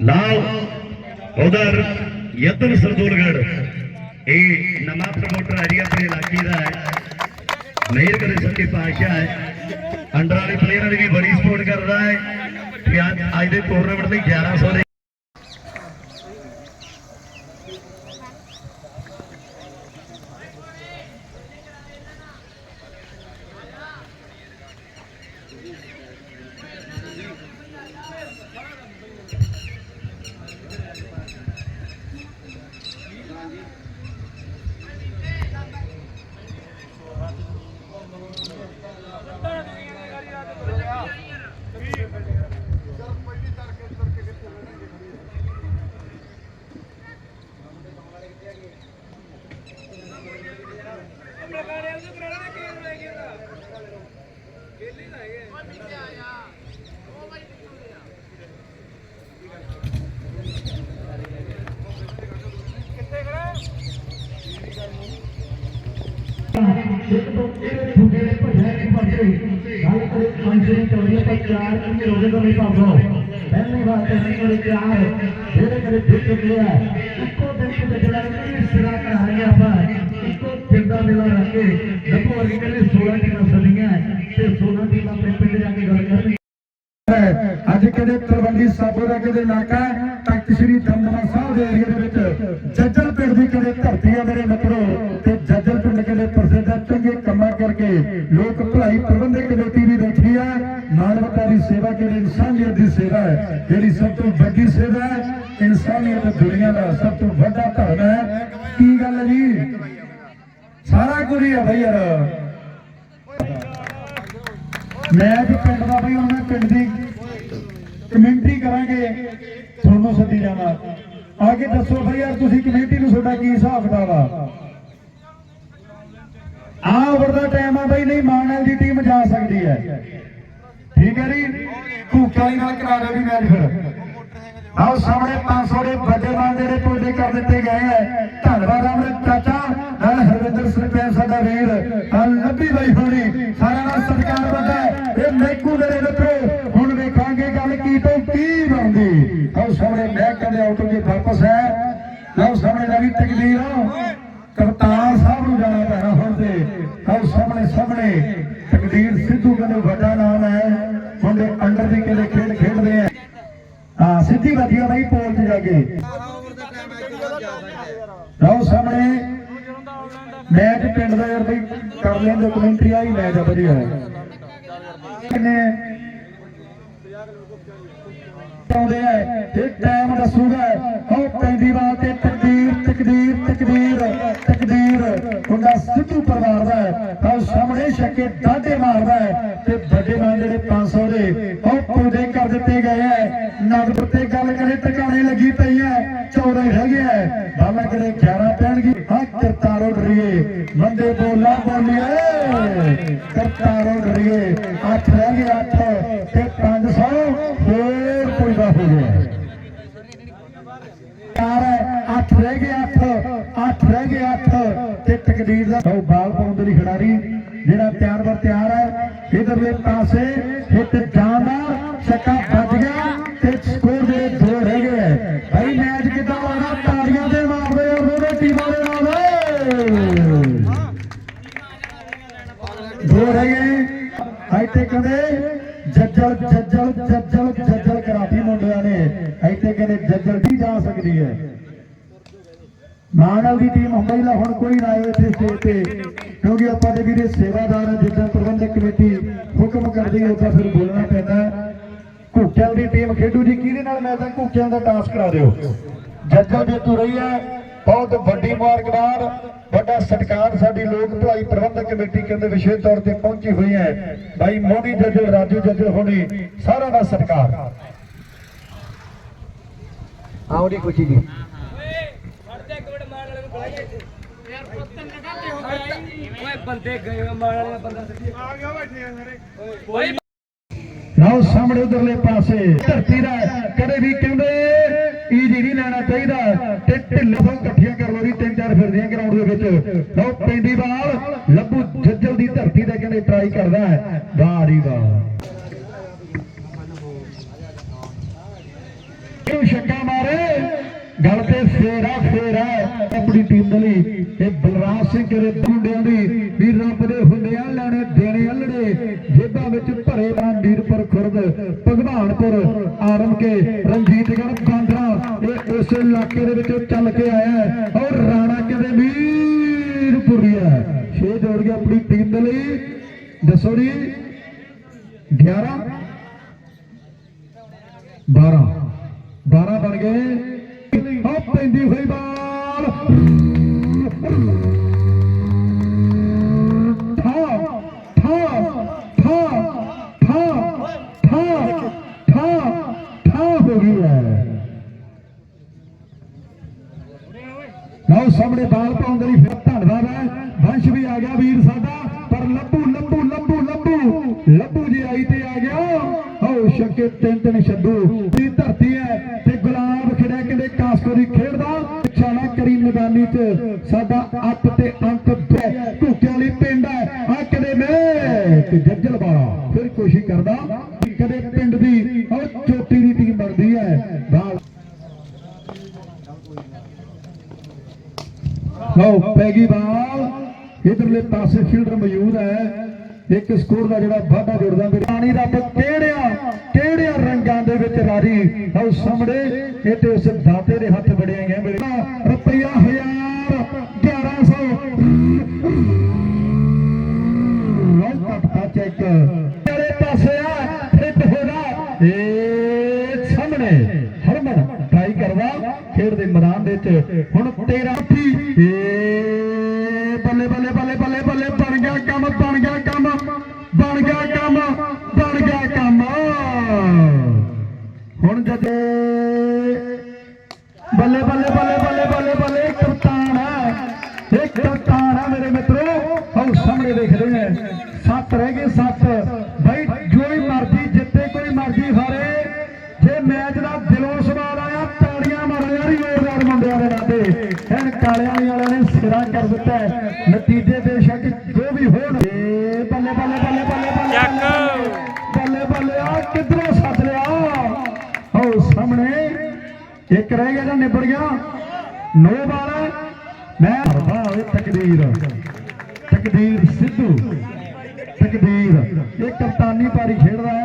ਲਾਲ ਉਧਰ ਯਤਨ ਸਰਦੂਲਗੜ ਇਹ ਨਵਾਂ ਪ੍ਰਮੋਟਰ ਹੈ ਜੀ ਆਪਣੇ ਇਲਾਕੇ ਦਾ ਹੈ ਮੇਰ ਕਰੇ ਸੱਚੇ ਪਾਤਸ਼ਾਹ ਹੈ ਅੰਡਰ ਵਾਲੇ ਪਲੇਅਰਾਂ ਦੀ ਵੀ ਬੜੀ ਸਪੋਰਟ ਕਰਦਾ ਹੈ ਤੇ ਅੱਜ ਅੱਜ ਦੇ ਟੂਰਨਾਮੈਂਟ ਲਈ 1100 ਦੇ ਇੱਕ ਤੋਂ ਇਹ ਛੁੱਟੇ ਦੇ ਭੱਜਿਆ ਨਹੀਂ ਭੱਜੇ ਗੱਲ ਕਰੇ ਪੰਜ ਦੀ ਚੌੜੀ ਪਰ ਚਾਰ ਕਿ ਰੋਦੇ ਤੋਂ ਨਹੀਂ ਪਾਉਂਦਾ ਪਹਿਲੀ ਵਾਰ ਤੇ ਨਹੀਂ ਕਰੇ ਜਿਹੜੇ ਕਰੇ ਫਿੱਟ ਗਿਆ ਇੱਕੋ ਦਿਨ ਤੇ ਜਿਹੜਾ ਨਹੀਂ ਸਿਰਾ ਕਰਾ ਆਪਾਂ ਇੱਕੋ ਪਿੰਡਾ ਮੇਲਾ ਰੱਖ ਕੇ ਲੱਭੋ ਵਰਗੀ ਕਹਿੰਦੇ 16 ਟੀਮਾਂ ਸਦੀਆਂ ਤੇ 16 ਟੀਮਾਂ ਆਪਣੇ ਪਿੰਡ ਜਾ ਕੇ ਗੱਲ ਕਰਨੀ ਅੱਜ ਕਦੇ ਤਲਵੰਡੀ ਸਾਬੋ ਦਾ ਕਦੇ ਇਲਾਕਾ ਤਖਤ ਸ੍ਰੀ ਦਮਦਮਾ ਇਨਸਾਨੀਅਤ ਦੀ ਸੇਵਾ ਹੈ। ਜਿਹੜੀ ਸਭ ਤੋਂ ਵੱਡੀ ਸੇਵਾ ਹੈ, ਇਨਸਾਨੀਅਤ ਦੁਨੀਆ ਦਾ ਸਭ ਤੋਂ ਵੱਡਾ ਧਰਮ ਹੈ। ਕੀ ਗੱਲ ਹੈ ਜੀ? ਸਾਰਾ ਕੁਝ ਹੀ ਹੈ ਬਈ ਯਾਰ। ਮੈਂ ਵੀ ਪਿੰਡ ਦਾ ਬਈ, ਹੁਣ ਪਿੰਡ ਦੀ ਕਮੇਟੀ ਕਰਾਂਗੇ। ਤੁਹਾਨੂੰ ਸੱਦੀ ਜਾਣਾ। ਆ ਕੇ ਦੱਸੋ ਬਈ ਯਾਰ, ਤੁਸੀਂ ਕਮਿਊਨਿਟੀ ਨੂੰ ਤੁਹਾਡਾ ਕੀ ਹਿਸਾਬ ਕਿਤਾਬ ਆ? ਆ ਓਵਰ ਦਾ ਟਾਈਮ ਆ ਬਈ, ਨਹੀਂ ਮਾਨਲ ਦੀ ਟੀਮ ਜਾ ਸਕਦੀ ਹੈ। ਠੀਕ ਹੈ ਜੀ? ਭੂਖਾ ਹੀ ਨਾਲ ਕਰਾ ਦਿਓ ਵੀ ਮੈਚ ਫਿਰ। ਆਓ ਸਾਹਮਣੇ 500 ਦੇ ਵੱਡੇ ਮਾਨ ਜਿਹੜੇ ਪੌਦੇ ਕਰ ਦਿੱਤੇ ਗਏ ਹੈ ਧੰਨਵਾਦ ਆਪਣੇ ਚਾਚਾ, ਨਾਲ ਹਰਵਿੰਦਰ ਸਰਪੰਚ ਸਾਡਾ ਵੀਰ ਆ ਲੱਭੀ ਬਈ ਹੋਣੀ ਸਾਰਿਆਂ ਦਾ ਸਤਿਕਾਰ ਵੱਡਾ ਹੈ। ਇਹ ਮੈਕੂ ਮੇਰੇ ਮਿੱਤਰੋ ਹੁਣ ਵੇਖਾਂਗੇ ਗੱਲ ਕੀ ਤੋਂ ਕੀ ਬਣਦੀ ਆਓ ਸਾਹਮਣੇ ਮੈਂ ਕਹਿੰਦੇ ਆਊਟ ਦੀ ਵਾਪਸ ਹੈ ਆਓ ਸਾਹਮਣੇ ਰਵੀ ਤਕਦੀਰ ਕਪਤਾਨ ਸਾਹਿਬ ਨੂੰ ਜਾਣਾ ਪੈਣਾ ਹੁਣ ਤੇ ਆਓ ਸਾਹਮਣੇ ਸਾਹਮਣੇ ਤਕਦੀਰ ਸਿੱਧੂ ਕਹਿੰਦੇ ਵੱਡਾ ਨਾਮ ਹੈ ਮੁੰਡੇ ਅੰਡਰ ਦੀ ਕਹਿੰਦੇ ਖੇਡ ਖੇਡਦੇ ਆ ਹਾਂ ਸਿੱਧੀ ਵਧੀਆ ਬਈ ਪੋਲ ਤੇ ਜਾ ਕੇ ਲਓ ਸਾਹਮਣੇ ਮੈਚ ਪਿੰਡ ਦਾ ਯਾਰ ਬਈ ਕਮੈਂਟਰੀ ਆਈ ਮੈਚ ਆ ਵਧੀਆ ਕਿੰਨੇ ਆਉਂਦੇ ਆ, ਇਹ ਟਾਈਮ ਦੱਸੂਗਾ। ਉਹ ਪੈਂਦੀ ਬਾਤ ਤੇ ਤਕਦੀਰ ਤਕਦੀਰ ਤਕਦੀਰ ਤਕਦੀਰ। ਮੁੰਡਾ ਸਿੱਧੂ ਪਰਿਵਾਰ ਦਾ ਹੈ। ਆਹ ਸਾਹਮਣੇ ਛੱਕੇ ਦਾਦੇ ਮਾਰਦਾ ਹੈ ਤੇ ਵੱਡੇ ਮਾਨ ਜਿਹੜੇ 500 ਦੇ ਉਹ ਪੂਰੇ ਕਰ ਦਿੱਤੇ ਗਏ ਹੈ ਨਗਦ ਤੇ ਗੱਲ ਕਰੇ, ਟਿਕਾਣੇ ਲੱਗੀ ਪਈ ਹੈ 14 ਰਹਿ ਗਿਆ ਹੈ ਬਾਲਾ 11 ਪੈਣਗੇ। ਹਾਂ, ਕਰਤਾਰੋ ਡਰੀਏ। ਬੰਦੇ ਬੋਲਾ ਬੋਲੀਏ। ਕਰਤਾਰੋ ਡਰੀਏ। ਅੱਠ ਰਹਿ ਗਏ, ਅੱਠ। ਤੇ ਜਾ ਹੈ। ਮਾਨਵ ਦੀ ਟੀਮ ਹੰਬਈਲਾ ਹੁਣ ਕੋਈ ਨਾ ਆਏ ਇੱਥੇ ਸਟੇਜ ਤੇ, ਕਿਉਂਕਿ ਆਪਾਂ ਦੇ ਵੀਰੇ ਸੇਵਾਦਾਰ ਆ, ਜਿੱਦਾਂ ਪ੍ਰਬੰਧਕ ਕਮੇਟੀ ਹੁਕਮ ਕਰਦੀ ਹੈ ਤਾਂ ਫਿਰ ਬੋਲਣਾ ਪੈਂਦਾ ਹੈ। ਦੀ ਟੀਮ ਖੇਡੂ ਜੀ, ਕਿਹਦੇ ਨਾਲ ਮੈਚ ਹੈ ਘੁੱਕਿਆਂ ਦਾ ਟਾਸ ਕਰਾ ਦਿਓ? ਜੱਜਲ ਜੇਤੂ ਰਹੀ ਹੈ, ਬਹੁਤ ਵੱਡੀ ਮੁਬਾਰਕਬਾਦ ਵੱਡਾ ਸਤਿਕਾਰ ਸਾਡੀ ਲੋਕ ਭਲਾਈ ਪ੍ਰਬੰਧਕ ਕਮੇਟੀ ਕਹਿੰਦੇ ਵਿਸ਼ੇਸ਼ ਤੌਰ ਤੇ ਪਹੁੰਚੀ ਹੋਈ ਹੈ। ਭਾਈ ਮੋਦੀ ਜੱਜਲ ਰਾਜੂ ਜੱਜਲ ਹੋਣੀ ਸਾਰਾ ਦਾ ਸਤਿਕਾਰ। ਆਉਣੀ ਖੁਸ਼ੀ ਦੀ ਓਏ ਬੰਦੇ ਗਏ ਮਾਰ ਵਾਲੇ ਬੰਦਾ ਸੱਚੀ ਆ ਗਿਆ ਬੈਠੇ ਆ ਸਾਰੇ ਲਓ ਸਾਹਮਣੇ ਉਧਰਲੇ ਪਾਸੇ, ਧਰਤੀ ਦਾ ਕਦੇ ਵੀ ਕਹਿੰਦੇ ਈਜੀ ਨਹੀਂ ਲੈਣਾ ਚਾਹੀਦਾ। ਤੇ ਢਿੱਲ ਤੋਂ ਇਕੱਠੀਆਂ ਕਰ ਲੋ ਵੀ ਤਿੰਨ ਚਾਰ ਫਿਰਦੀਆਂ ਗਰਾਊਂਡ ਦੇ ਵਿੱਚ। ਲਓ ਪੈਂਦੀ ਬਾਲ ਲੱਭੂ ਜੱਜਲ ਦੀ ਧਰਤੀ ਦਾ ਕਹਿੰਦੇ ਟਰਾਈ ਕਰਦਾ ਵਾਹ ਜੀ ਵਾਹ। ਇਹ ਛੱਕਾ ਮਾਰੇ। ਗੱਲ ਤੇ ਫੇਰਾ ਫੇਰਾ। ਆਪਣੀ ਟੀਮ ਦੇ ਲਈ। ਇਹ ਬਲਰਾਜ ਸਿੰਘ ਕਰੇ ਮੁੰਡਿਆਂ ਦੀ ਵੀ ਰੱਬ ਦੇ ਹੁੰਦਿਆਂ ਲੈਣੇ, ਦੇਣੇ ਅਲੜੇ ਜੇਬਾਂ ਵਿੱਚ ਭਰੇ ਆ ਮੀਰਪੁਰ ਖੁਰਦ, ਭਗਵਾਨਪੁਰ ਆਰਮ ਕੇ ਰਣਜੀਤਗੜ੍ਹ, ਬਾਂਦਰਾ। ਇਹ ਉਸ ਇਲਾਕੇ ਦੇ ਵਿੱਚੋਂ ਚੱਲ ਕੇ ਆਇਆ ਔਰ ਰਾਣਾ ਕਹਿੰਦੇ ਮੀਰਪੁਰੀਆ ਛੇ ਜੋੜ ਕੇ ਆਪਣੀ ਟੀਮ ਦੇ ਲਈ। ਦੱਸੋ ਜੀ। 11 12 12 ਬਣ ਗਏ। ਆ ਪੈਂਦੀ ਹੋਈ ਬਾਲ। ਠਾ ਠਾ ਠਾ ਠਾ ਠਾ ਠਾ ਠਾ ਹੋ ਗਈ ਹੈ। ਲਓ ਸਾਹਮਣੇ ਬਾਲ ਪਾਉਣ ਦੇ ਲਈ ਫਿਰ ਧੰਨਵਾਦ ਹੈ। ਵੰਸ਼ ਵੀ ਆ ਗਿਆ ਵੀਰ ਸਾਡਾ, ਪਰ ਲੱਭੂ ਲੱਭੂ ਲੱਭੂ ਲੱਭੂ। ਲੱਭੂ ਜੀ ਆਈ ਤੇ ਆ ਗਿਆ। ਹੋ ਸ਼ੱਕੇ ਤਿੰਨ ਤਿੰਨ ਛੱਡੂ। ਦੀ ਧਰਤੀ ਹੈ ਕਹਿੰਦੇ ਕਾਸਕੋਰੀ ਖੇਡਦਾ ਪਿੱਛਾ ਕਰੀ ਮੈਦਾਨੀ ਚ। ਸਾਡਾ ਅੱਤ ਤੇ ਅੰਕ ਦੋ। ਘੁੱਕਿਆਂ ਪਿੰਡ ਹੈ। ਆ ਕਦੇ ਮੈਂ ਤੇ ਜੱਜਲ ਵਾਲਾ ਫਿਰ ਕੋਸ਼ਿਸ਼ ਕਰਦਾ ਕਦੇ ਪਿੰਡ ਦੀ ਔਰ ਚੋਟੀ ਦੀ ਟੀਮ ਬਣਦੀ ਹੈ। ਬਾਲ ਲਓ ਪੈਗੀ ਬਾਲ। ਇਧਰਲੇ ਪਾਸੇ ਫੀਲਡਰ ਮੌਜੂਦ ਹੈ। ਇੱਕ ਸਕੂਲ ਦਾ ਜਿਹੜਾ ਵਾਧਾ ਜੁੜਦਾ ਮੇਰੇ ਪਾਣੀ ਰੱਬ ਕਿਹੜਿਆ ਕਿਹੜਿਆ ਰੰਗਾਂ ਦੇ ਵਿੱਚ ਰਾਜੀ? ਹਉ ਸਮੜੇ ਇਹ ਤੇ ਉਸ ਦਾਤੇ ਦੇ ਹੱਥ ਬੜਿਆ ਗਿਆ ਮੇਰੇ ਰੁਪਈਆ 1000 1100 ਪਾਸੇ ਆ ਸਾਹਮਣੇ, ਹਰਮਨ ਟਰਾਈ ਕਰਦਾ ਖੇਡ ਦੇ ਮੈਦਾਨ ਦੇ ਵਿੱਚ। ਹੁਣ 13 30 ਕੰਮ ਬਣ ਗਿਆ ਕੰਮ। ਹੁਣ ਜਦੇ ਬੱਲੇ ਬੱਲੇ ਬੱਲੇ ਬੱਲੇ ਬੱਲੇ ਬੱਲੇ ਕਪਤਾਨ ਹੈ, ਇੱਕ ਕਪਤਾਨ ਹੈ ਮੇਰੇ ਮਿੱਤਰੋ। ਆਓ ਸਾਹਮਣੇ ਦੇਖਦੇ ਹਾਂ ਸੱਤ ਰਹਿ ਗਏ, ਸੱਤ। ਬਈ, ਜੋ ਹੀ ਮਰਜ਼ੀ ਜਿੱਤੇ, ਕੋਈ ਮਰਜ਼ੀ ਹਾਰੇ। ਜੇ ਮੈਚ ਦਾ ਦਿਲੋਂ ਸਵਾਲ ਆਇਆ, ਤਾੜੀਆਂ ਮਾਰੋ ਯਾਰ ਯੋਰਦਾਰ ਮੁੰਡਿਆਂ ਦੇ ਨਾਤੇ। ਐਨ ਕਾਲਿਆਂ ਵਾਲਿਆਂ ਨੇ ਸਿਰਾ ਕਰ ਦਿੱਤਾ ਨਤੀਜੇ ਬੇਸ਼ੱਕ ਜੋ ਵੀ ਹੋਣ ਏ ਬੱਲੇ ਬੱਲੇ ਬੱਲੇ ਬੱਲੇ ਬੱਲੇ ਚੱਕ। ਬੱਲੇ ਬੱਲੇ ਆ ਕਿੱਧਰੋਂ ਸੱਦ ਲਿਆ ਆਓ ਸਾਹਮਣੇ ਇੱਕ ਰਹਿ ਗਿਆ ਤਾਂ ਨਿਬੜ ਗਿਆ? ਨੋ ਬਾਲ ਮੈਂ ਵਾਹ ਇਹ ਤਕਦੀਰ। ਤਕਦੀਰ ਸਿੱਧੂ। ਤਕਦੀਰ। ਇਹ ਕਪਤਾਨੀ ਪਾਰੀ ਖੇਡਦਾ ਹੈ।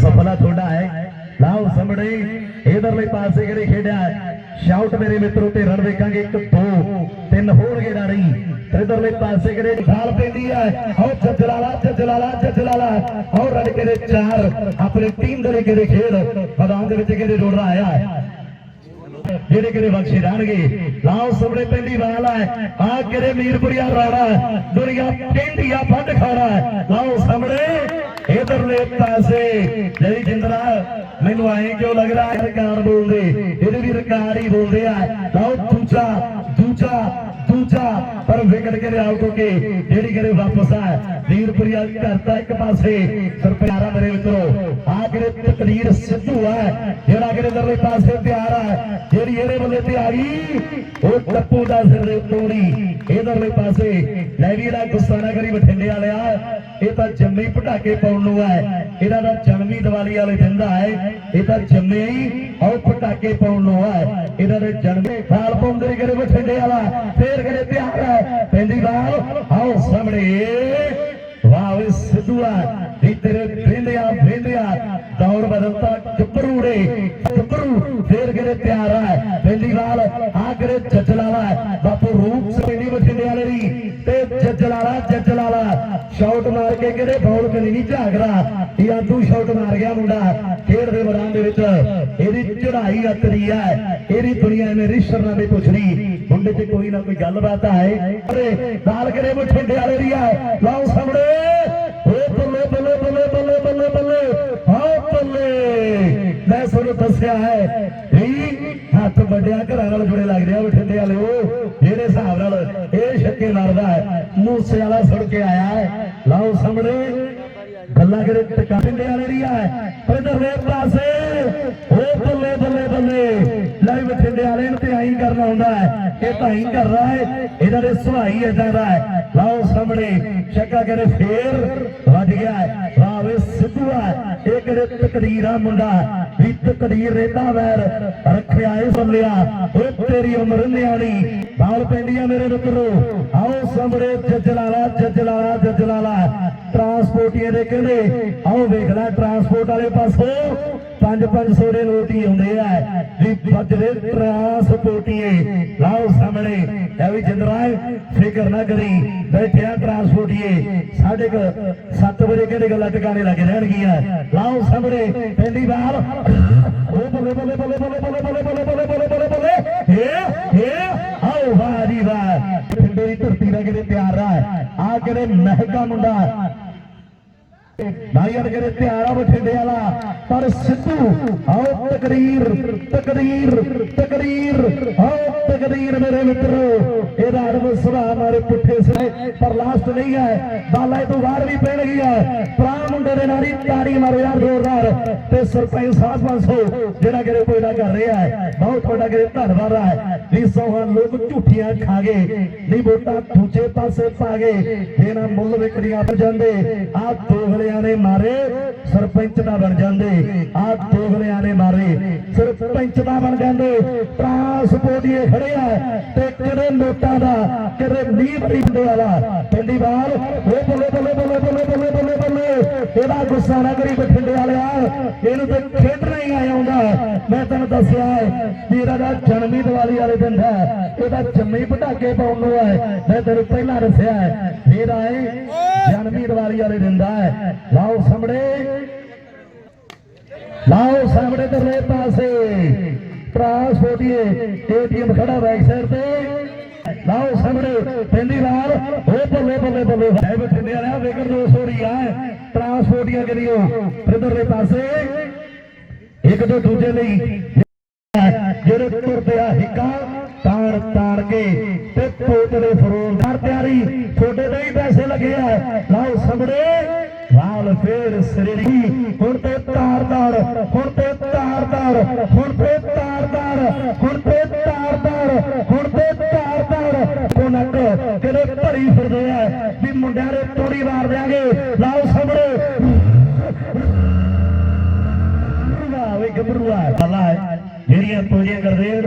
ਸਫਲਾ ਤੁਹਾਡਾ ਹੈ। ਲਾਓ ਸੰਭੜੇ ਇਧਰਲੇ ਪਾਸੇ ਕਿਹੜੇ ਖੇਡਿਆ ਸ਼ਾਊਟ ਮੇਰੇ ਮਿੱਤਰੋ ਤੇ ਰਣ ਵੇਖਾਂਗੇ। ਇੱਕ, ਦੋ, ਤਿੰਨ ਹੋਣਗੇ ਡਾਰੀ ਇਧਰਲੇ ਪਾਸੇ ਕਿਹੜੇ? ਖਾਲ ਪੈਂਦੀ ਹੈ ਆਓ ਜੱਜਲਾਲਾ ਜੱਜਲਾਲਾ ਜੱਜਲਾਲਾ ਆਓ ਰਣ ਕਿਹੜੇ ਚਾਰ। ਆਪਣੀ ਟੀਮ ਦੇ ਲਈ ਕਿਹੜੇ ਖੇਡ? ਮੈਦਾਨ ਦੇ ਵਿੱਚ ਕਿਹੜੇ ਜੋੜ ਆਇਆ? ਹੈ ਜਿਹੜੇ ਕਿਹੜੇ ਬਖਸ਼ੇ ਜਾਣਗੇ ਲਾਓ, ਸਾਹਮਣੇ ਪੈਂਦੀ ਵਾਲ ਹੈ। ਆ ਕਿਹੜੇ ਮੀਰਪੁਰੀਆ ਰਾਣਾ? ਦੁਨੀਆ ਆ ਫੰਡ ਖਾਣਾ ਲਾਓ, ਸਾਹਮਣੇ। ਇਧਰਲੇ ਪਾਸੇ। ਜਈ ਜਿੰਦਰਾ, ਮੈਨੂੰ ਐਂ ਕਿਉਂ ਲੱਗਦਾ ਰਿਹਾ? ਬੋਲਦੇ। ਇਹਦੇ ਵੀ ਰਿਕਾਰਡ ਹੀ ਬੋਲਦੇ ਆ। ਲਾਓ ਦੂਜਾ ਦੂਜਾ ਦੂਜਾ ਪਰ ਵਿਕਟ ਕੇ ਆਊਟ ਹੋ ਕੇ ਜਿਹੜੀ ਕਰੇ ਵਾਪਸ ਆ ਵੀਰਪੁਰੀਆ ਕਰਤਾ ਇੱਕ ਪਾਸੇ ਸਰਪਿਆਰਾ ਮੇਰੇ ਮਿੱਤਰੋ ਆ ਕਿਹੜੇ ਤਕਦੀਰ ਸਿੱਧੂ ਹੈ ਜਿਹੜਾ ਕਿਹੜੇ ਦਰਲੇ ਪਾਸੇ ਤਿਆਰ ਹੈ ਜਿਹੜੀ ਇਹਦੇ ਬੰਦੇ ਤੇ ਆ ਗਈ, ਉਹ ਟੱਪੂ ਦਾ ਸਿਰ ਤੋੜੀ ਇਧਰਲੇ ਪਾਸੇ ਲੈ ਵੀ ਇਹਦਾ ਗੁੱਸਾ ਨਾ ਕਰੀ ਬਠਿੰਡੇ ਵਾਲਿਆ। ਇਹ ਤਾਂ ਜੰਮੀ ਪਟਾਕੇ ਪਾਉਣ ਨੂੰ ਹੈ ਇਹਦਾ ਦਾ ਜਨਮ ਹੀ ਦੀਵਾਲੀ ਵਾਲੇ ਦਿਨ ਦਾ ਹੈ, ਇਹ ਤਾਂ ਜੰਮੇ ਹੀ ਆਉ ਪਟਾਕੇ ਪਾਉਣ ਨੂੰ ਹੈ ਇਹਦਾ ਦੇ ਜਨਮੇ ਫਾਲ ਪਾਉਂਦੇ ਕਰੇ ਬਠਿੰਡੇ ਵਾਲਾ, ਫੇਰ ਕਰੇ ਤਿਆਰ ਪੈਂਦੀ ਬਾਲ ਆਓ ਸਾਹਮਣੇ ਵਾਹ ਸਿੱਧੂ ਆ। ਤੇਰੇ ਭੇਂਦਿਆ ਭੇਂਦਿਆ ਦੌਰ ਬਦਲਤਾ ਗੱਭਰੂੜੇ ਗੱਭਰੂ ਫੇਰ ਕਰੇ ਤਿਆਰ ਹੈ। ਪਹਿਲੀ ਵਾਲ ਆ ਕਰੇ ਜੱਜਲਾਲਾ ਬਾਪੂ ਰੂਪ ਸਪੇਡੀ ਬਠਿੰਡੇ ਵਾਲੇ ਦੀ ਤੇ ਜੱਜਲਾਲਾ ਜੱਜਲਾਲਾ। ਸ਼ਾਟ ਮਾਰ ਕੇ ਕਿਹੜੇ ਬੌਲ ਕਨੀ ਨਹੀਂ ਝਾਗਦਾ ਇਹ ਆਦੂ ਸ਼ਾਟ ਮਾਰ ਗਿਆ ਮੁੰਡਾ। ਖੇਡ ਦੇ ਮੈਦਾਨ ਦੇ ਵਿੱਚ ਇਹਦੀ ਚੜਾਈ ਅਤਰੀ ਹੈ। ਇਹਦੀ ਦੁਨੀਆ ਨੇ ਰਿਸ਼ਤਨਾ ਦੇ ਪੁੱਛਣੀ। ਮੁੰਡੇ 'ਚ ਕੋਈ ਨਾ ਕੋਈ ਗੱਲਬਾਤ ਆਏ ਅਰੇ ਨਾਲ ਕਰੇ ਬਠਿੰਡੇ ਵਾਲੇ ਦੀ ਹੈ? ਲਾਓ ਸਾਹਮਣੇ। ਬੱਲੇ ਬੱਲੇ ਬੱਲੇ ਬੱਲੇ ਬੱਲੇ ਬੱਲੇ। ਹਾਂ, ਬੱਲੇ। ਮੈਂ ਤੁਹਾਨੂੰ ਦੱਸਿਆ ਹੈ, ਵੀ ਹੱਥ ਵੱਡਿਆ ਘਰਾਂ ਨਾਲ ਬੜੇ ਲੱਗਦੇ ਆ ਬਠਿੰਡੇ ਵਾਲੇ ਉਹ, ਜਿਹੜੇ ਹਿਸਾਬ ਨਾਲ ਇਹ ਛੱਕੇ ਲੜਦਾ ਹੈ। ਮੂਸੇ ਵਾਲਾ ਸੁਣ ਕੇ ਆਇਆ ਹੈ। ਲਾਓ ਸਾਹਮਣੇ, ਗੱਲਾਂ ਕਰੇ ਟਕਾ ਵਾਲੇ ਦੀ ਹੈ। ਪਰ ਇਧਰਲੇ ਪਾਸੇ, ਉਹ ਬੱਲੇ ਲੈ ਬਠਿੰਡੇ ਵਾਲੇ ਨੂੰ ਤੇ ਆਈ ਕਰਨਾ ਹੁੰਦਾ ਹੈ। ਇਹ ਤਾਂ ਹੀ ਕਰ ਰਹਾ ਹੈ। ਇਹਨਾਂ ਦੇ ਸੁਹਾਈ ਇਦਾਂ ਦਾ ਹੈ। ਲਾਓ ਸਾਹਮਣੇ ਛੱਕਾ ਕਰੇ ਫੇਰ ਵੱਜ ਗਿਆ ਹੈ। ਸਿੱਧੂ ਹੈ ਇਹ ਕਿਹੜੇ ਤਕਦੀਰ ਮੁੰਡਾ। ਵੀ ਤਕਦੀਰ ਰਹਿੰਦਾ ਵੈਰ ਰੱਖਿਆ ਏ ਬੱਲਿਆ ਓ ਤੇਰੀ ਉਮਰ ਨਿਆਣੀ। ਬਾਲ ਪੈਂਦੀਆਂ ਮੇਰੇ ਮਿੱਤਰੋ ਆਓ ਸਾਹਮਣੇ ਜੱਜਲਾਲਾ ਜੱਜਲਾਲਾ ਜੱਜਲਾਲਾ। ਟਰਾਂਸਪੋਰਟੀਏ ਦੇ ਕਹਿੰਦੇ। ਆਓ ਵੇਖ ਲੈ ਟਰਾਂਸਪੋਰਟ ਵਾਲੇ ਪਾਸੋਂ। 5-500 ਦੇ ਨੋਟ ਹੀ ਹੁੰਦੇ ਆ ਵੀ ਬੱਜਰੇ ਟਰਾਂਸਪੋਰਟੀਏ ਲਾਓ ਸਾਹਮਣੇ ਇਹ ਵੀ ਜਿੰਦਰਾਏ ਫਿਕਰ ਨਾ ਕਰੀ ਬੈਠਿਆ ਟਰਾਂਸਪੋਰਟੀਏ ਸਾਡੇ ਕੋ 7 ਵਜੇ ਕਿਹੜੇ ਗੱਲਾਂ ਟਿਕਾਣੇ ਲੱਗ ਜਾਣਗੀਆਂ ਲਾਓ ਸਾਹਮਣੇ ਪਹਿਲੀ ਵਾਰ ਉਹ ਬੱਲੇ ਬੱਲੇ ਬੱਲੇ ਬੱਲੇ ਬੱਲੇ ਬੱਲੇ ਬੱਲੇ ਬੱਲੇ ਬੱਲੇ ਬੱਲੇ ਬੱਲੇ ਏ ਏ ਆਓ ਵਾਰੀ ਵਾਹ ਪਿੰਡੇ ਦੀ ਧਰਤੀ ਦਾ ਕਿਤੇ ਪਿਆਰ ਆ ਆ ਕਿਹੜੇ ਮਹਿਕਾ ਮੁੰਡਾ ਨਾਰੀਅਲ ਕਰੇ ਤਿਆਰਾ ਬਠਿੰਡੇ ਵਾਲਾ, ਪਰ ਸਿੱਧੂ, ਆਓ ਤਕਰੀਰ ਤਕਰੀਰ ਤਕਰੀਰ ਆਓ ਤਕਰੀਰ ਮੇਰੇ ਮਿੱਤਰੋ। ਇਹਦਾ ਅਰਬ ਸੁਭਾ ਮਾਰੇ ਪੁੱਠੇ ਸੇ ਪਰ ਲਾਸਟ ਨਹੀਂ ਹੈ। ਬਾਲਾ ਤੋਂ ਬਾਹਰ ਵੀ ਪੈਣ ਗਈ ਹੈ ਮੁੰਡੇ ਦੇ ਨਾਲ ਹੀ ਤਾੜੀ ਮਾਰੋ ਯਾਰ ਜ਼ੋਰਦਾਰ। ਤੇ ਸਰਪੰਚ ਸਾਹਿਬ ਪਾਸੋ ਜਿਹੜਾ ਕਿਰੇ ਕੋਈ ਨਾ ਕਰ ਰਿਹਾ ਹੈ, ਬਹੁਤ ਤੁਹਾਡਾ ਕਿਰੇ ਧੰਨਵਾਦ ਹੈ ਵੀ ਸੋਹਾਂ ਲੋਕ ਝੂਠੀਆਂ ਖਾ ਗਏ। ਨਹੀਂ ਵੋਟਾਂ ਦੂਜੇ ਪਾਸੇ ਪਾ ਗਏ। ਇਹਨਾਂ ਮੁੱਲ ਵਿਕੜੀਆਂ ਪਰ ਜਾਂਦੇ। ਆ ਦੋਗਲਿਆਂ ਨੇ ਮਾਰੇ ਸਰਪੰਚ ਦਾ ਬਣ ਜਾਂਦੇ। ਆ ਦੋਗਲਿਆਂ ਨੇ ਮਾਰੇ ਸਰਪੰਚ ਦਾ ਬਣ ਜਾਂਦੇ। ਟਰਾਂਸਪੋਰਟੀਏ ਖੜੇ ਆ ਤੇ ਕਿਹੜੇ ਨੋਟਾਂ ਦਾ ਕਿਹੜੇ ਨੀਂਹ ਹੁੰਦੇ ਵਾਲਾ। ਪਹਿਲੀ ਵਾਰ ਉਹ ਬੱਲੇ ਬੱਲੇ ਬੱਲੇ ਬੱਲੇ ਬੱਲੇ ਬੱਲੇ ਬੱਲੇ। ਇਹਦਾ ਗੁੱਸਾ ਨਾ ਕਰੀ ਬਠਿੰਡੇ ਵਾਲਿਆ। ਇਹਨੂੰ ਤੇ ਖੇਡਣਾ ਹੀ ਆਇਆ ਹੁੰਦਾ। ਮੈਂ ਤੈਨੂੰ ਦੱਸਿਆ ਵੀ ਇਹਦਾ ਤਾਂ ਜਨਮੀ ਦੀਵਾਲੀ ਵਾਲੇ ਦਿਨ ਹੈ। ਇਹਦਾ ਜੰਮੀ ਪਟਾਕੇ ਪਾਉਣ ਨੂੰ ਹੈ। ਮੈਂ ਤੈਨੂੰ ਪਹਿਲਾਂ ਦੱਸਿਆ ਇਹਦਾ ਹੈ ਜਨਮੀ ਦੀਵਾਲੀ ਵਾਲੇ ਦਿਨ ਦਾ लाओ सामने। लाओ सामने तो रहे पासे। एटीएम खड़ा बैक साइड पे। लाओ सामने, पहली बार। हो बल्ले बल्ले बल्ले। है। दो सौ रही है ट्रांसपोर्टियाँ करियो इधरले पासे। एक तो दूजे ਲਈ ਜਿਹੜੇ ਤੁਰਦੇ ਆ ਹਿੱਕਾ ਤਾੜ ਤਾੜ ਕੇ ਤੇ ਪੋਤਲੇ ਫਰੋਲ ਤਿਆਰੀ ਛੋਟੇ ਦੇ ਹੀ ਪੈਸੇ ਲੱਗੇ ਆ ਵਾਲ ਫੇਰ ਸਰੀਰੀ, ਹੁਣ ਤੇ ਤਾਰ ਹੁਣ ਤੇ ਤਾਰ ਹੁਣ ਤੇ ਤਾਰ ਹੁਣ ਤੇ ਤਾਰ ਹੁਣ ਤੇ ਤਾਰ ਕੋਨਕ ਕਿਹੜੇ ਭਰੀ ਫਿਰਦੇ ਆ ਵੀ ਮੁੰਡਿਆਂ ਦੇ ਤੋੜੀ ਮਾਰ ਦਿਆਂਗੇ। ਲਾਓ ਸਾਹਮਣੇ। ਵੇ ਗੱਭਰੂਆ। ਅੱਲਾ ਜਿਹੜੀਆਂ ਤੋਜੀਆਂ ਕਰਦੇ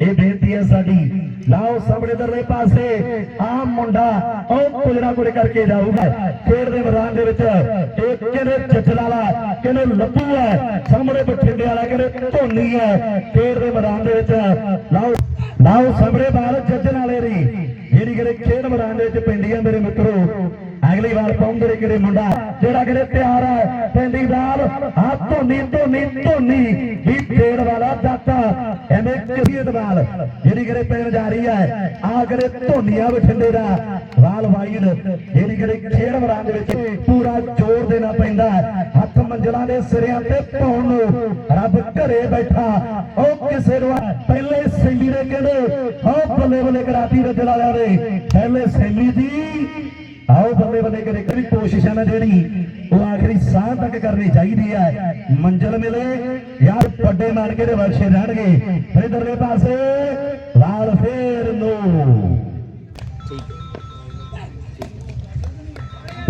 ਇਹ ਬੇਨਤੀ ਹੈ ਸਾਡੀ। ਲਾਓ ਸਾਹਮਣੇ ਦਰਲੇ ਪਾਸੇ। ਆ ਮੁੰਡਾ ਉਹ ਕੁਜਰਾ ਕੁੜੇ ਕਰਕੇ ਜਾਊਗਾ। ਖੇਡ ਦੇ ਮੈਦਾਨ ਦੇ ਵਿੱਚ ਇਹ ਕਿਹਨੇ ਜੱਜਲਾਲਾ ਕਿਹਨੇ ਲੱਭੂ ਹੈ ਸਾਹਮਣੇ ਬਠਿੰਡੇ ਵਾਲਾ ਕਿਹਨੇ ਧੋਨੀ ਹੈ ਖੇਡ ਦੇ ਮੈਦਾਨ ਦੇ ਵਿੱਚ ਲਾਓ ਲਾਓ ਸਾਹਮਣੇ ਬਾਲ ਜੱਜਣ ਵਾਲੇ ਦੀ। ਜਿਹੜੀ ਕਿਹੜੇ ਖੇਡ ਮੈਦਾਨ ਦੇ ਵਿੱਚ ਪੈਂਦੀ ਹੈ ਮੇਰੇ ਮਿੱਤਰੋ ਅਗਲੀ ਵਾਰ ਪਾਉਂਦੇ ਕਿਹੜੇ ਮੁੰਡਾ? ਜਿਹੜਾ ਕਿਹੜੇ ਤਿਆਰ ਹੈ ਪੈਂਦੀ ਬਾਲ ਆ ਧੋਨੀ ਧੋਨੀ ਧੋਨੀ ਵੀ ਫੇੜ ਵਾਲਾ ਦਾਤਾ। ਐਵੇਂ ਕਿਸੇ ਦਵਾਲ? ਜਿਹੜੀ ਕਿਹੜੇ ਪੈਣ ਜਾ ਰਹੀ ਹੈ, ਆ ਕਿਹੜੇ ਧੋਨੀਆਂ ਬਠਿੰਡੇ ਦਾ। ਵਾਲ ਵਾਈਡ ਜਿਹੜੀ ਕਿਹੜੇ ਖੇਡ ਮੈਦਾਨ ਦੇ ਵਿੱਚ ਪੂਰਾ ਜ਼ੋਰ ਦੇਣਾ ਪੈਂਦਾ ਹੱਥ ਮੰਜ਼ਲਾਂ ਦੇ ਸਿਰਿਆਂ ਤੇ ਪਾਉਣ ਨੂੰ ਰੱਬ ਘਰੇ ਬੈਠਾ। ਉਹ ਕਿਸੇ ਨੂੰ ਪਹਿਲੇ ਸੈਲੀ ਦੇ ਕਹਿੰਦੇ ਉਹ ਬੱਲੇ ਬੱਲੇ ਕਰਾਤੀ ਰੱਜਲ ਵਾਲਿਆਂ ਦੇ ਪਹਿਲੇ ਸੈਲੀ ਦੀ ਆਓ ਬੱਲੇ ਬੱਲੇ ਕਰੇ ਕਰੀ ਕੋਸ਼ਿਸ਼ ਨਾ ਜਿਹੜੀ ਉਹ ਆਖਰੀ ਸਾਹ ਤੱਕ ਕਰਨੀ ਚਾਹੀਦੀ ਹੈ। ਮੰਜ਼ਲ ਮਿਲੇ, ਯਾਰ ਵੱਡੇ ਮਾਰ ਕੇ ਦੇ ਵਰਸ਼ੇ ਰਹਿਣਗੇ। ਫਿਰ ਇਧਰਲੇ ਪਾਸੇ, ਲਾਲ ਫੇਰ ਨੂੰ।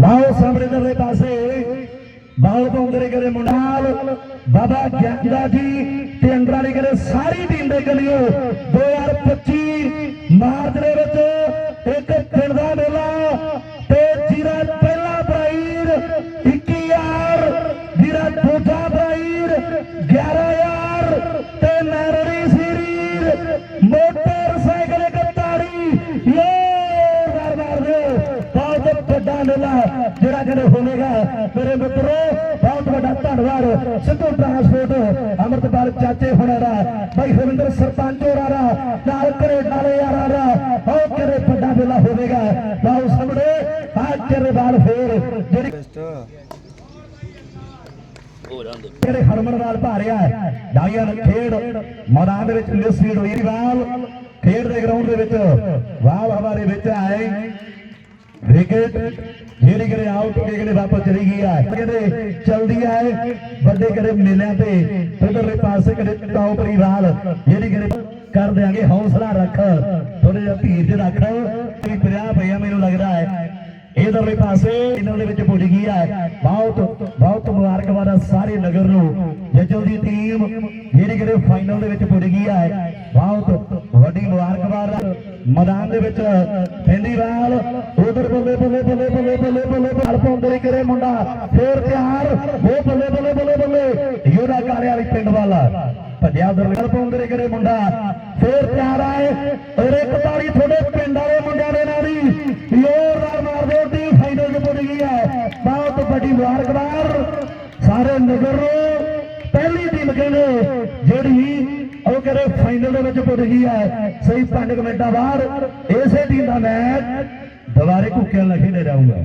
ਲਾਓ ਸਾਹਮਣੇ ਇਧਰਲੇ ਪਾਸੇ। ਬਾਲ ਪਾਉਂਦੇ ਕਰੇ ਮੁੰਡਾਲ ਬਾਬਾ ਗਿਆਂਦਾ ਜੀ ਤੇ ਅੰਦਰ ਵਾਲੀ ਕਰੇ ਸਾਰੀ ਟੀਮ ਦੇ ਕਲਿਓ 2025 ਮਾਰਚ ਦੇ ਵਿੱਚ ਇੱਕ ਦਿਨ ਦਾ ਮੇਲਾ ਕਦੇ ਹੋਵੇਗਾ ਮੇਰੇ ਮਿੱਤਰੋ ਬਹੁਤ ਵੱਡਾ ਧੰਨਵਾਦ। ਸਿੱਧੂ ਟਰਾਂਸਪੋਰਟ ਅਮਰਤਪਾਲ ਚਾਚੇ ਹੁਣਾਂ ਦਾ ਭਾਈ ਹਰਿੰਦਰ ਸਰਪੰਚ ਹੋਰਾਂ ਦਾ ਨਾਲ ਕਰੇ ਨਾਲੇ ਯਾਰਾਂ ਦਾ ਬਹੁਤ ਕਰੇ ਵੱਡਾ ਮੇਲਾ ਹੋਵੇਗਾ। ਲਾਓ ਸਾਹਮਣੇ ਆ ਤੇਰੇ ਬਾਲ ਫੇਰ ਜਿਹੜੀ ਜਿਹੜੇ ਹਰਮਨ ਵਾਲ ਭਾ ਰਿਹਾ ਹੈ ਡਾਈਆਂ ਖੇਡ ਮੈਦਾਨ ਦੇ ਵਿੱਚ ਮਿਸਫੀਡ ਹੋਈ। ਵਾਲ ਖੇਡ ਦੇ ਗਰਾਊਂਡ ਦੇ ਵਿੱਚ ਵਾਹ ਹਮਾਰੇ ਵਿੱਚ ਆਏ। विकेट धीरे धीरे आउट के लिए वापस चली गई है कहते चल दिया है बड़े करे मेले पे उधरले पास करे ताऊ परिवार धीरे धीरे कर देंगे हौसला रख थोड़े ਜਿਹਾ ਧੀਰਜ ਰੱਖ। ਤੇ 50 ਭਈਆ ਮੈਨੂੰ ਲੱਗਦਾ ਹੈ ਇਧਰਲੇ ਪਾਸੇ ਇਹਨਾਂ ਦੇ ਵਿੱਚ ਪੁੱਜ ਗਈ ਹੈ। ਬਹੁਤ ਬਹੁਤ ਮੁਬਾਰਕਬਾਦ ਆ ਸਾਰੇ ਨਗਰ ਨੂੰ। ਜੱਜਲ ਦੀ ਟੀਮ ਜਿਹੜੀ ਕਿਤੇ ਫਾਈਨਲ ਦੇ ਵਿੱਚ ਪੁੱਜ ਗਈ ਹੈ। ਬਹੁਤ ਵੱਡੀ ਮੁਬਾਰਕਬਾਦ ਮੈਦਾਨ ਦੇ ਵਿੱਚ ਫੈਂਦੀਵਾਲ ਸਹੀ 5 ਇਸੇ ਟੀਮ ਦਾ ਮੈਚ ਦੁਬਾਰੇ ਘੁੱਕਿਆਂ ਨਾਲ ਖੇਡਿਆ ਜਾਊਗਾ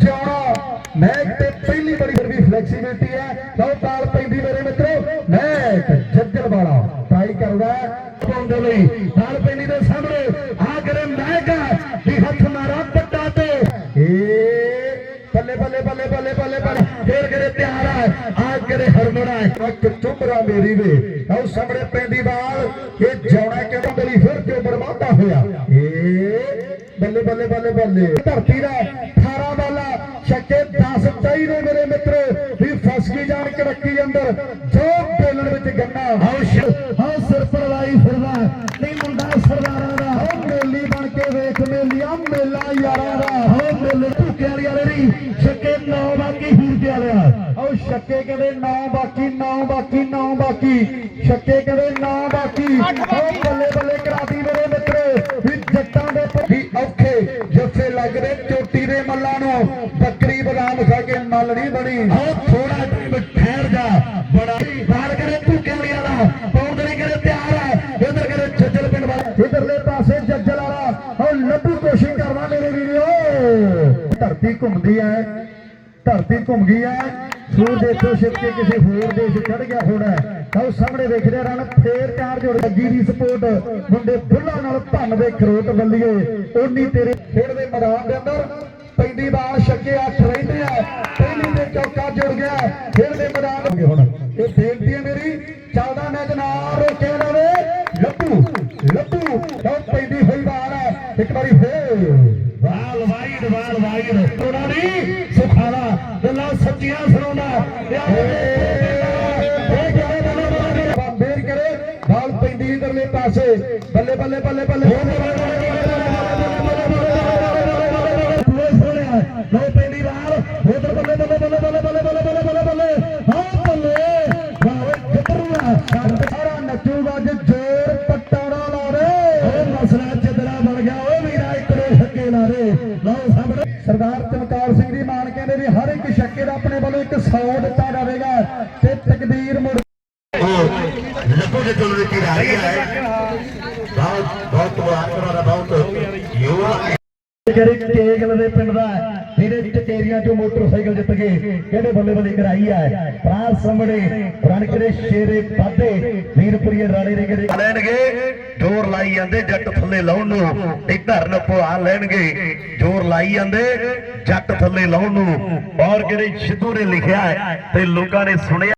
ਜਿਉਣਾ, ਮੈਚ ਤੇ ਪਹਿਲੀ ਬੜੀ ਵੀ ਫਲੈਕਸੀਬਿਲਟੀ ਹੈ। ਲਓ, ਤਾਲ ਪੈਂਦੀ ਮੇਰੇ ਮਿੱਤਰੋ, ਮੈਚ ਜੱਜਲ ਵਾਲਾ ਟਰਾਈ ਕਰਦਾ ਪਾਉਂਦੇ ਲਈ ਤਾਲ ਪੈਂਦੀ ਦੇ ਸਾਹਮਣੇ ਆ ਕਰੇ ਮੈਚ ਵੀ ਹੱਥ ਮਾਰਾ ਪੱਟਾ ਤੇ। ਏ ਬੱਲੇ ਬੱਲੇ ਬੱਲੇ ਬੱਲੇ ਬੱਲੇ ਬੱਲੇ ਫੇਰ ਕਰੇ ਤਿਆਰ ਹੈ। ਆ ਕਰੇ ਹਰਮਣਾ ਇੱਕ ਚੁੰਬਰਾ ਮੇਰੀ ਵੇ ਆਓ ਸਾਹਮਣੇ ਪੈਂਦੀ ਬਾਲ ਇਹ ਜਾਣਾ ਕਿਉਂ ਬਲੀ ਫਿਰ ਤੇ ਬਰਬਾਦਾ ਹੋਇਆ। ਏ ਬੱਲੇ ਬੱਲੇ ਬੱਲੇ ਬੱਲੇ। ਧਰਤੀ ਦਾ 18 ਵਾਲਾ, ਛੱਕੇ 10 ਚਾਹੀਦੇ ਮੇਰੇ ਮਿੱਤਰੋ। ਵੀ ਫਸ ਗਈ ਜਾਣ ਕੜਕੀ ਅੰਦਰ। ਛੱਕੇ ਕਹਿੰਦੇ 9 ਬਾਕੀ 9 ਬਾਕੀ 9 ਬਾਕੀ। ਛੱਕੇ ਕਹਿੰਦੇ 9 ਬਾਕੀ। ਆਓ ਬੱਲੇ ਬੱਲੇ ਕਰਾਤੀ ਮੇਰੇ ਮਿੱਤਰੋ। ਵੀ ਜੱਟਾਂ ਦੇ ਵੀ ਔਖੇ। ਜੱਫੇ ਲੱਗਦੇ ਚੋਟੀ ਦੇ ਮੱਲਾਂ ਨੂੰ। ਬੱਕਰੀ ਬਦਾਮ ਖਾ ਕੇ ਮੱਲ ਨਹੀਂ ਬਣੀ। ਥੋੜਾ ਟਾਈਮ ਠਹਿਰ ਜਾ। ਬੜਾ ਬਾਲ ਕਰੇ ਭੁੱਕੇ ਵਾਲੀ ਵਾਲਾ ਪੌਂਦਰੇ ਕਰੇ ਤਿਆਰ ਹੈ ਇਧਰ ਕਰੇ ਜੱਜਲ ਪਿੰਡ ਵਾਲਾ। ਇਧਰਲੇ ਪਾਸੇ ਜੱਜਲ ਵਾਲਾ। ਆਓ ਲੱਡੂ ਕੋਸ਼ਿਸ਼ ਕਰਨਾ ਮੇਰੇ ਵੀਰੋ। ਧਰਤੀ ਘੁੰਮਦੀ ਹੈ ਧਰਤੀ ਘੁੰਮ ਗਈ ਹੈ ਸੂਰ ਦੇਖੋ ਛਿਪ ਕੇ ਕਿਸੇ ਹੋਰ ਦੇਸ਼ ਚੜ ਗਿਆ ਹੋਣਾ ਤਾਂ ਸਾਹਮਣੇ ਵੇਖਦੇ ਰਨ ਫੇਰ ਚਾਰਜ ਹੋ ਲੱਗੀ ਦੀ ਸਪੋਰਟ ਮੁੰਡੇ ਬੁੱਲਾਂ ਨਾਲ ਭੰਨ ਦੇ ਖਰੋਟ ਬੱਲੀਏ ਓਨੀ ਤੇਰੇ ਖੇਡ ਦੇ ਮੈਦਾਨ ਦੇ ਅੰਦਰ ਪੈਂਦੀ ਬਾਲ ਛੱਕੇ ਅੱਠ ਰਹਿੰਦੇ ਆ। ਪਹਿਲੀ ਦੇ ਚੌਕਾ ਜੁੜ ਗਿਆ। ਖੇਡ ਦੇ ਮੈਦਾਨ ਹੁਣ ਇਹ ਬੇਨਤੀ ਹੈ ਮੇਰੀ, ਚੱਲਦਾ ਮੈਚ ਨਾ ਰੋਕਿਆ ਜਾਵੇ। ਲੱਭੂ ਲੱਭੂ। ਤਾਂ ਪੈਂਦੀ ਹੋਈ ਬਾਲ ਹੈ। ਇੱਕ ਵਾਰੀ ਬੱਲੇ ਬੱਲੇ ਬੱਲੇ ਬੱਲੇ ਲੋ ਪੈਂਦੀ ਬਾਲ ਉਧਰ ਬੱਲੇ ਬੱਲੇ ਬੱਲੇ ਬੱਲੇ ਬੱਲੇ ਬੱਲੇ ਬੱਲੇ ਬੱਲੇ ਬੱਲੇ ਹਾਂ ਬੱਲੇ ਵਾਹ ਗੱਭਰੂਆ ਸਾਰਾ ਨੱਚੂਗਾ ਅੱਜ ਜੋਰ ਪਟਾੜਾ ਲਾ ਰੇ ਉਹ ਮਸਲਾ ਚਦਰਾ ਬਣ ਗਿਆ ਉਹ ਵੀਰਾ ਇੱਕ ਦੋ ਛੱਕੇ ਲਾ ਰੇ ਲਓ ਸਾਹਮਣੇ ਸਰਦਾਰ ਚਮਕੌਰ ਸਿੰਘ ਦੀ ਮਾਨ ਕਹਿੰਦੇ ਵੀ ਹਰ ਇੱਕ ਛੱਕੇ ਦਾ ਆਪਣੇ ਵੱਲੋਂ ਇੱਕ 100 ਦਿੱਤਾ ਜਾਵੇਗਾ ਤੇ ਤਕਦੀਰ ਮੁੜ ਲੱਭੋ ਦੇ ਚੋਣ ਦੀ ਆ ਰਹੀ ਹੈ ਬਹੁਤ ਬਹੁਤ ਮੁਬਾਰਕਾਂ ਦਾ ਬਹੁਤ ਯੁਵਾ ਜਿਹੜੇ ਕੇਗਲ ਦੇ ਪਿੰਡ ਦਾ ਜਿਹੜੇ ਟਕੇਰੀਆਂ ਚੋਂ ਮੋਟਰਸਾਈਕਲ ਜਿੱਤ ਗਏ ਕਿਹੜੇ ਬੱਲੇ ਬੱਲੇ ਕਰਾਈ ਹੈ ਪ੍ਰਾਸ ਸਾਹਮਣੇ ਰਣ ਸ਼ੇਰੇ ਪਾਦੇ ਵੀਰਪੁਰੀਏ ਰਾਣੇ ਦੇ ਕਿਹੜੇ ਲੈਣਗੇ, ਜ਼ੋਰ ਲਾਈ ਜਾਂਦੇ ਜੱਟ ਥੱਲੇ ਲਾਉਣ ਨੂੰ। ਇੱਧਰ ਨੂੰ ਪਵਾ ਲੈਣਗੇ, ਜ਼ੋਰ ਲਾਈ ਜਾਂਦੇ ਜੱਟ ਥੱਲੇ ਲਾਉਣ ਨੂੰ। ਔਰ ਕਿਹੜੇ ਸਿੱਧੂ ਨੇ ਲਿਖਿਆ ਤੇ ਲੋਕਾਂ ਨੇ ਸੁਣਿਆ